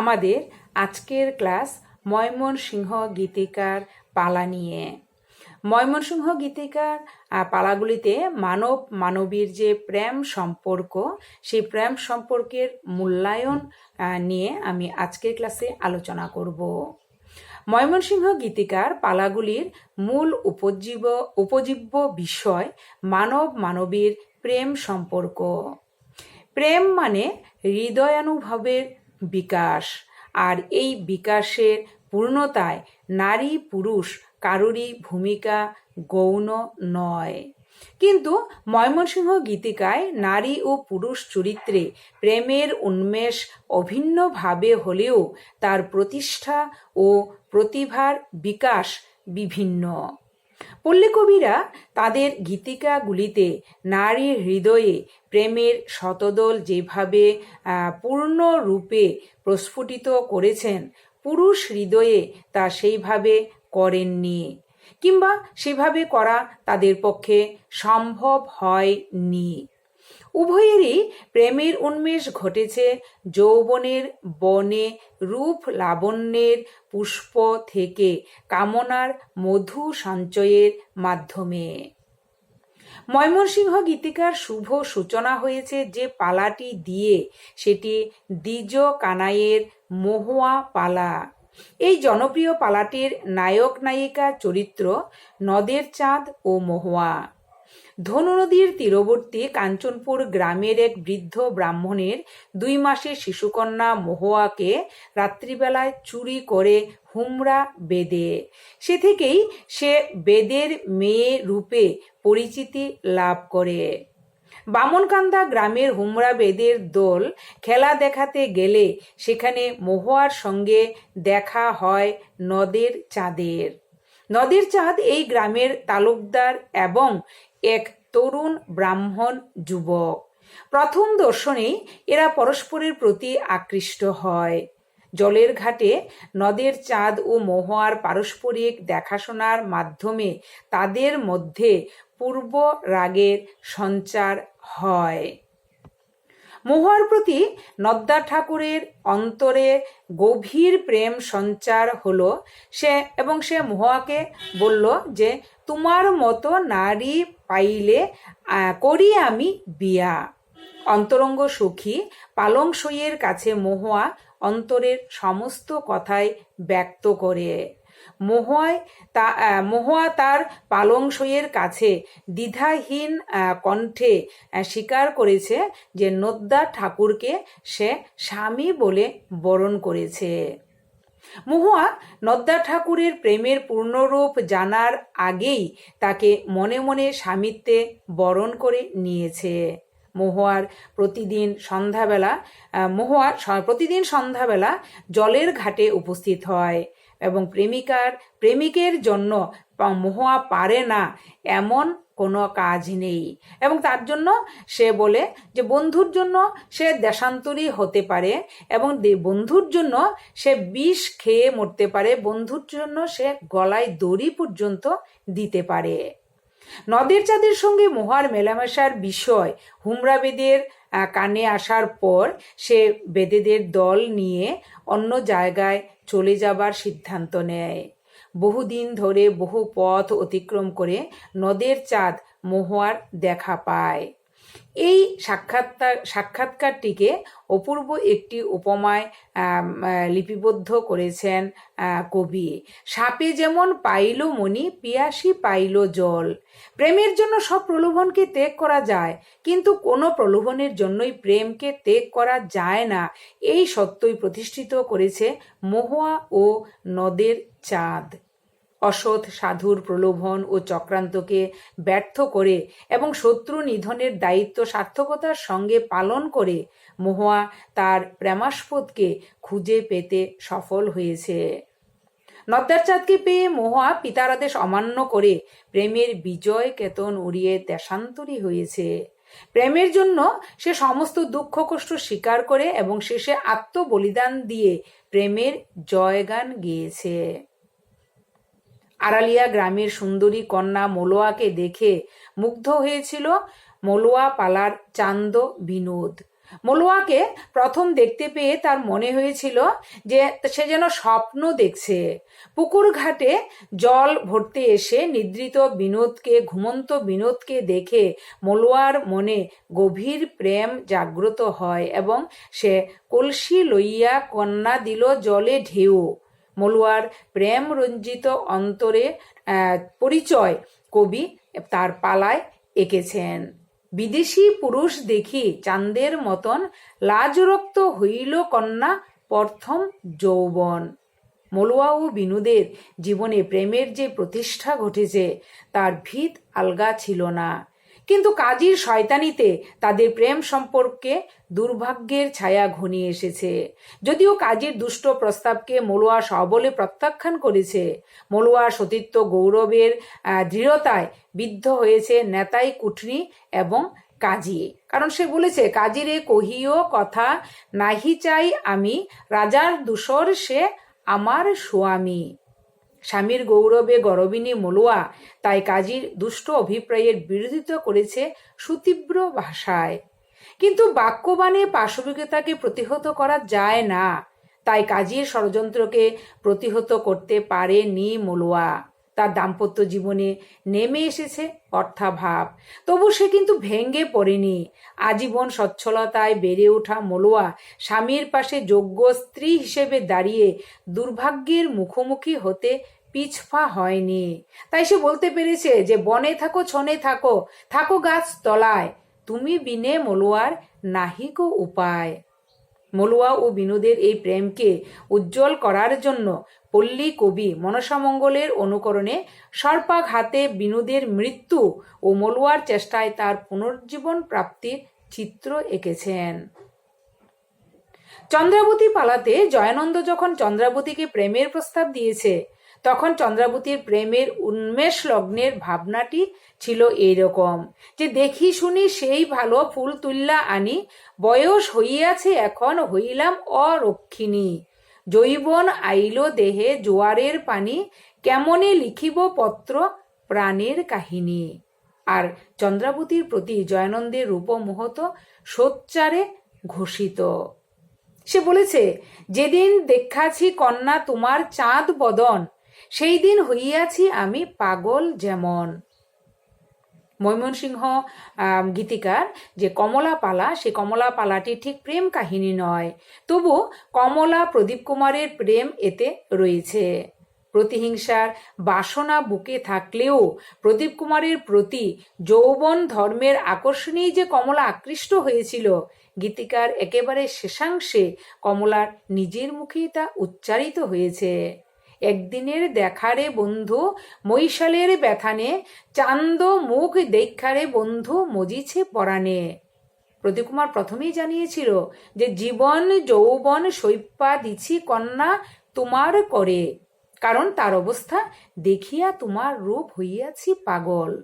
আমাদের আজকের ক্লাস ময়মনসিংহ গীতিকার পালা নিয়ে। ময়মনসিংহ গীতিকার পালাগুলিতে মানব মানবীর যে প্রেম সম্পর্ক, সেই প্রেম সম্পর্কের মূল্যায়ন নিয়ে আমি আজকের ক্লাসে আলোচনা করব। ময়মনসিংহ গীতিকার পালাগুলির মূল উপজীব, উপজীব্য বিষয় মানব মানবীর প্রেম সম্পর্ক। প্রেম মানে হৃদয়ানুভবের বিকাশ। আর এই বিকাশের পূর্ণতায় নারী পুরুষ কারোরই ভূমিকা গৌণ নয়। কিন্তু ময়মনসিংহ গীতিকায় নারী ও পুরুষ চরিত্রে প্রেমের উন্মেষ অভিন্নভাবে হলেও তার প্রতিষ্ঠা ও প্রতিভার বিকাশ বিভিন্ন। পল্লীকবিরা তাদের গীতিকাগুলিতে নারীর হৃদয়ে প্রেমের শতদল যেভাবে পূর্ণরূপে প্রস্ফুটিত করেছেন, পুরুষ হৃদয়ে তা সেইভাবে করেননি কিংবা সেভাবে করা তাদের পক্ষে সম্ভব হয়নি। উভয়েরই প্রেমের উন্মেষ ঘটেছে, যৌবনের বনে, রূপ লাবণ্যের পুষ্প থেকে কামনার মধু সঞ্চয়ের মাধ্যমে। ময়মনসিংহ গীতিকার শুভ সূচনা হয়েছে যে পালাটি দিয়ে, সেটি দ্বিজ কানাইয়ের মহুয়া পালা। এই জনপ্রিয় পালাটির নায়ক নায়িকা চরিত্র নদের চাঁদ ও মহুয়া। ধনু নদীর তীরবর্তী কাঞ্চনপুর গ্রামের এক বৃদ্ধ ব্রাহ্মণের দুই মাসের শিশুকন্যা মহুয়াকে রাত্রিবেলায় চুরি করে হুমরা বেদে সে থেকেই সে বেদের মেয়ে রূপে পরিচিতি লাভ করে। বামনকান্দা গ্রামের হুমরা বেদের দল খেলা দেখাতে গেলে সেখানে মহুয়ার সঙ্গে দেখা হয় নদের চাঁদের। নদের চাঁদ এই গ্রামের তালুকদার এবং এক তরুণ ব্রাহ্মণ যুবক। প্রথম দর্শনেই এরা পরস্পরের প্রতি আকৃষ্ট হয়। জলের ঘাটে নদের চাঁদ ও মহুয়ার পারস্পরিক দেখাশোনার মাধ্যমে তাদের মধ্যে পূর্ব রাগের সঞ্চার হয়। মহুয়ার প্রতি নদ্দা ঠাকুরের অন্তরে গভীর প্রেম সঞ্চার হলো। সে এবং সে মহুয়াকে বলল যে, তোমার মতো নারী পাইলে করি আমি বিয়া। অন্তরঙ্গ সখী, পালং সইয়ের কাছে মহুয়া অন্তরের সমস্ত কথাই ব্যক্ত করে। মহুয়ায় তা মহুয়া তার পালং সইয়ের কাছে দ্বিধাহীন কণ্ঠে স্বীকার করেছে যে নদ্দা ঠাকুরকে সে স্বামী বলে বরণ করেছে। মহুয়া নদ্দা ঠাকুরের প্রেমের পূর্ণরূপ জানার আগেই তাকে মনে মনে স্বামিত্বে বরণ করে নিয়েছে। মহুয়ার প্রতিদিন সন্ধ্যাবেলা মহুয়া প্রতিদিন সন্ধ্যাবেলা জলের ঘাটে উপস্থিত হয় এবং প্রেমিকার, প্রেমিকের জন্য মহুয়া পারে না এমন কোনো কাজ নেই। এবং তার জন্য সে বলে যে বন্ধুর জন্য সে দেশান্তরী হতে পারে এবং বন্ধুর জন্য সে বিষ খেয়ে মরতে পারে, বন্ধুর জন্য সে গলায় দড়ি পর্যন্ত দিতে পারে। নদের চাঁদের সঙ্গে মহার মেলামেশার বিষয় হুমরা বেদের কানে আসার পর সে বেদেদের দল নিয়ে অন্য জায়গায় চলে যাবার সিদ্ধান্ত নেয়। বহুদিন ধরে বহু পথ অতিক্রম করে নদের চাঁদ মহুয়ার দেখা পায়। এই সাক্ষাৎকার, সাক্ষাৎকারটিকে অপূর্ব একটি উপমায় লিপিবদ্ধ করেছেন কবি। সাপে যেমন পাইল মণি, পিয়াসি পাইল জল। প্রেমের জন্য সব প্রলোভনকে ত্যাগ করা যায়, কিন্তু কোনো প্রলোভনের জন্যই প্রেমকে ত্যাগ করা যায় না। এই সত্যই প্রতিষ্ঠিত করেছে মহুয়া ও নদের চাঁদ। অসৎ সাধুর প্রলোভন ও চক্রান্তকে ব্যর্থ করে এবং শত্রু নিধনের দায়িত্ব সার্থকতার সঙ্গে পালন করে, মহুয়া তার প্রেমাস্পদকে খুঁজে পেতে সফল হয়েছে। নদ্দার চাঁদকে পেয়ে মহুয়া পিতার আদেশ অমান্য করে প্রেমের বিজয় কেতন উড়িয়ে দেশান্তরী হয়েছে। প্রেমের জন্য সে সমস্ত দুঃখ কষ্ট স্বীকার করে এবং শেষে আত্মবলিদান দিয়ে প্রেমের জয়গান গেয়েছে। আড়ালিয়া গ্রামের সুন্দরী কন্যা মলোয়াকে দেখে মুগ্ধ হয়েছিল মলোয়া পালার চান্দ বিনোদ। মলুয়াকে প্রথম দেখতে পেয়ে তার মনে হয়েছিল যে সে যেন স্বপ্ন দেখছে। পুকুর ঘাটে জল ভরতে এসে নিদ্রিত বিনোদকে, ঘুমন্ত বিনোদকে দেখে মলুয়ার মনে গভীর প্রেম জাগ্রত হয় এবং সে কলসি লইয়া কন্যা দিল জলে ঢেউ। মলুয়ার প্রেম রঞ্জিত অন্তরে পরিচয় কবি তার পালায় এঁকেছেন। বিদেশি পুরুষ দেখি চাঁদের মতন লাজরক্ত হইল কন্যা প্রথম যৌবন। মলুয়া ও বিনুদের জীবনে প্রেমের যে প্রতিষ্ঠা ঘটেছে, তার ভিত আলগা ছিল না। কিন্তু কাজীর শয়তানিতে তাদের প্রেম সম্পর্কে দুর্ভাগ্যের ছায়া ঘনিয়ে এসেছে। যদিও কাজীর দুষ্ট প্রস্তাবকে মলুয়া সবলে প্রত্যাখ্যান করেছে, মলুয়া সতীত্ব গৌরবের দৃঢ়তায় বিদ্ধ হয়েছে নেতাই কুটনি এবং কাজী। কারণ সে বলেছে, কাজীরে কহিও কথা নাহি চাই আমি, রাজার দূষর সে আমার স্বামী স্বামীর গৌরবে গরবিনী মলুয়া, তাই কাজীর দুষ্ট অভিপ্রায়ের বিরোধিতা করেছে সুতীব্র ভাষায়। কিন্তু বাক্যবাণে পাশবিকতাকে প্রতিহত করা যায় না, তাই কাজীর ষড়যন্ত্রকে প্রতিহত করতে পারেনি মলুয়া। তার দাম্পত্য জীবনে নেমে এসেছে অর্থাভাব। তবু সে কিন্তু ভেঙ্গে পড়েনি। আজীবন সচ্ছলতায় বেড়ে ওঠা মলুয়া স্বামীর পাশে যোগ্য স্ত্রী হিসেবে দাঁড়িয়ে দুর্ভাগ্যের মুখোমুখি হতে পিছফা হয়নি। তাই সে বলতে পেরেছে যে, বনে থাকো, ছনে থাকো থাকো গাছ তলায় তুমি বিনে মলুয়ার নাহিক উপায়। মলুয়া ও বিনোদের এই প্রেমকে উজ্জ্বল করার জন্য পল্লী কবি মনসামঙ্গলের অনুকরণে সর্পাঘাতে বিনোদের মৃত্যু ও মলুয়ার চেষ্টায় তার পুনর্জীবন প্রাপ্তির চিত্র এঁকেছেন। চন্দ্রাবতী পালাতে জয়ানন্দ যখন চন্দ্রাবতীকে প্রেমের প্রস্তাব দিয়েছে তখন চন্দ্রাবতীর প্রেমের উন্মেষ লগ্নের ভাবনাটি ছিল এইরকম যে দেখি শুনি সেই ভালো ফুল তুল্লা আনি, বয়স হইয়াছে এখন হইলাম অরক্ষিণী। জৈবন আইল দেহে জোয়ারের পানি, কেমনে লিখিব পত্র প্রাণের কাহিনী। আর চন্দ্রাবতীর প্রতি জয়ানন্দের রূপমোহত সোচ্চারে ঘোষিত। সে বলেছে, যেদিন দেখাছি কন্যা তোমার চাঁদ বদন সেই দিন হইয়াছি আমি পাগল যেমন। ময়মনসিংহ গীতিকার, যে কমলা পালা সে কমলা পালাটি ঠিক প্রেম কাহিনী নয়। তবু কমলা প্রদীপ কুমারের প্রেম এতে রয়েছে। প্রতিহিংসার বাসনা বুকে থাকলেও প্রদীপ কুমারের প্রতি যৌবন ধর্মের আকর্ষণেই যে কমলা আকৃষ্ট হয়েছিল, গীতিকার একেবারে শেষাংশে কমলার নিজের মুখেই তা উচ্চারিত হয়েছে। একদিনের দেখারে বন্ধু মৈশালের ব্যথানে, চান্দ মুখ দেখারে বন্ধু মজিছে পরাণে। প্রদীপকুমার প্রথমেই জানিয়েছিল যে, জীবন যৌবন সৈপা দিছি কন্যা তোমার করে, কারণ তার অবস্থা দেখিয়া তোমার রূপ হইয়াছি পাগল।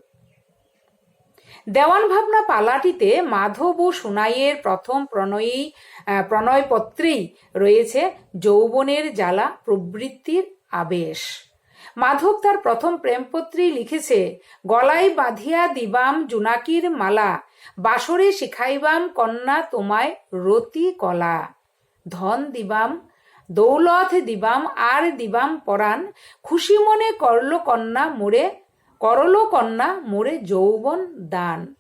দেওয়ান ভাবনা পালাটিতে মাধব ও সোনাইয়ের প্রথম প্রণয়ী প্রণয়পত্রেই রয়েছে যৌবনের জ্বালা প্রবৃত্তির আবেশ। মাধব তার প্রথম প্রেমপত্রী লিখেছে, গলায় বাঁধিয়া দিবাম জুনাকির মালা বাসরে শিখাইবাম কন্যা তোমায় রতি কলা। ধন দিবাম, দৌলত দিবাম, আর দিবাম পরাণ, খুশি মনে করল কন্যা মোড়ে করল কন্যা মোড়ে যৌবন দান।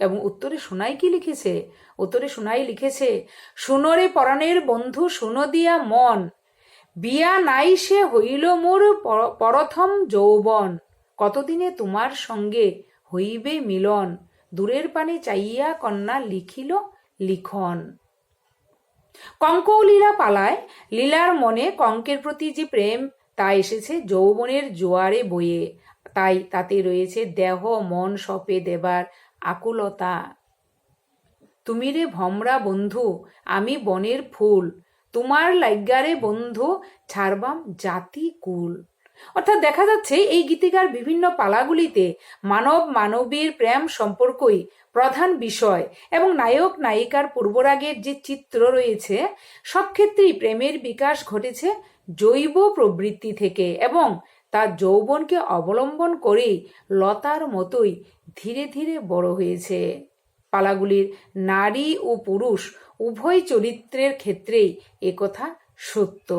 এবং উত্তরে সোনাই কি লিখেছে? উত্তরে সোনাই লিখেছে সুনরে পরাণের বন্ধু, শুনো দিয়া মন বিয়া নাই সে হইল মোর পরথম যৌবন। কতদিনে তোমার সঙ্গে হইবে মিলন? দূরের পানে চাইয়া কন্যা লিখিল লিখন। কঙ্ক লীলা পালায়। লীলার মনে কঙ্কের প্রতি যে প্রেম, তা এসেছে যৌবনের জোয়ারে বয়ে। তাই তাতে রয়েছে দেহ, মন, সপে, দেবার আকুলতা। তুমি রে ভমরা বন্ধু, আমি বনের ফুল। তোমার লাইগারে বন্ধু ছাড়বাম জাতি কুল। অর্থাৎ দেখা যাচ্ছে এই গীতিকার বিভিন্ন পালাগুলিতে মানব মানবীর প্রেম সম্পর্কই প্রধান বিষয় এবং নায়ক নায়িকার পূর্বরাগের যে চিত্র রয়েছে, সব ক্ষেত্রেই প্রেমের বিকাশ ঘটেছে জৈব প্রবৃত্তি থেকে এবং তার যৌবনকে অবলম্বন করেই লতার মতোই ধীরে ধীরে বড় হয়েছে। পালাগুলির নারী ও পুরুষ উভয় চরিত্রের ক্ষেত্রেই একথা সত্য।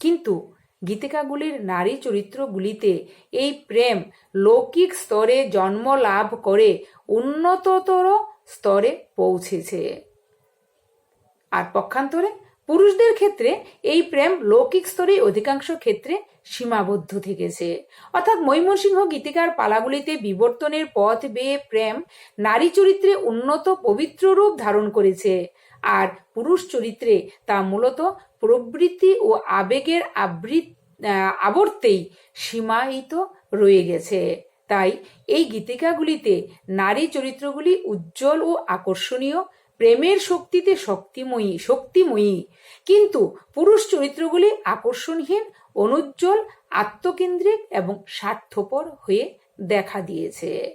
কিন্তু গীতিকাগুলির নারী চরিত্রগুলিতে এই প্রেম লৌকিক স্তরে জন্ম লাভ করে উন্নততর স্তরে পৌঁছেছে। আর পক্ষান্তরে পুরুষদের ক্ষেত্রে এই প্রেম লৌকিক স্তরে অধিকাংশ ক্ষেত্রে সীমাবদ্ধ থেকেছে। অর্থাৎ মৈমনসিংহ গীতিকার পালাগুলিতে বিবর্তনের পথ বেয়ে প্রেম নারী চরিত্রে উন্নত পবিত্র রূপ ধারণ করেছে আর পুরুষ চরিত্রে তা মূলত প্রবৃত্তি ও আবেগের আবৃত আবর্তেই সীমায়িত রয়ে গেছে। তাই এই গীতিকাগুলিতে নারী চরিত্রগুলি উজ্জ্বল ও আকর্ষণীয় প্রেমের শক্তিতে শক্তিময়ী শক্তিময়ী। কিন্তু পুরুষ চরিত্রগুলি আকর্ষণহীন, অনুজ্জ্বল, আত্মকেন্দ্রিক এবং স্বার্থপর হয়ে দেখা দিয়েছে।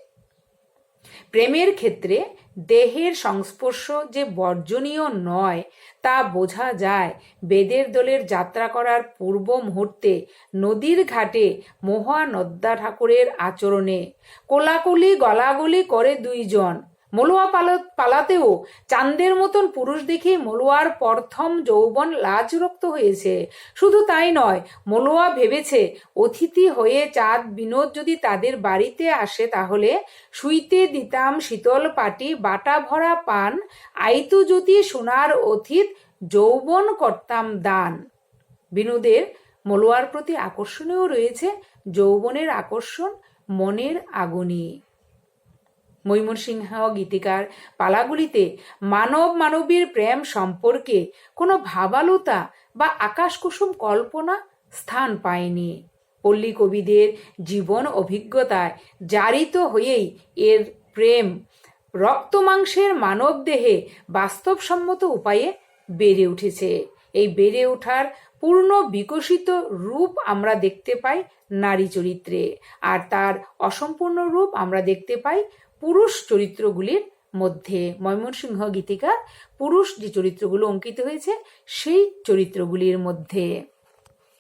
প্রেমের ক্ষেত্রে দেহের সংস্পর্শ যে বর্জনীয় নয়, তা বোঝা যায়। বেদের দলের যাত্রা করার পূর্ব মুহূর্তে নদীর ঘাটে মহানদ্দা ঠাকুরের আচরণে। কোলাকুলি, গলাগুলি করে দুইজন। মলুয়া পালা পালাতেও চাঁদের মতন পুরুষ দেখে মলুয়ার প্রথম যৌবন লাজরক্ত হয়েছে। শুধু তাই নয়, মলুয়া ভেবেছে অতিথি হয়ে চাঁদ বিনোদ যদি তাদের বাড়িতে আসে তাহলে শুইতে দিতাম শীতল পাটি, বাটা ভরা পান, আইতু যদি সোনার অথিত যৌবন করতাম দান। বিনোদের মলুয়ার প্রতি আকর্ষণীয় রয়েছে যৌবনের আকর্ষণ, মনের আগুনি মৈমনসিংহ গীতিকার পালাগুলিতে মানব মানবীর প্রেম সম্পর্কে কোনো ভাবালুতা বা আকাশকুসুম কল্পনা স্থান পায়নি। পল্লী কবিদের জীবন অভিজ্ঞতায় জারিত হয়েই এর প্রেম রক্তমাংসের মানব দেহে বাস্তবসম্মত উপায়ে বেড়ে উঠেছে। এই বেড়ে ওঠার পূর্ণ বিকশিত রূপ আমরা দেখতে পাই নারী চরিত্রে। আর তার অসম্পূর্ণ রূপ আমরা দেখতে পাই পুরুষ চরিত্রগুলির মধ্যে ময়মনসিংহ গীতিকার পুরুষ যে চরিত্রগুলো অঙ্কিত হয়েছে সেই চরিত্রগুলির মধ্যে।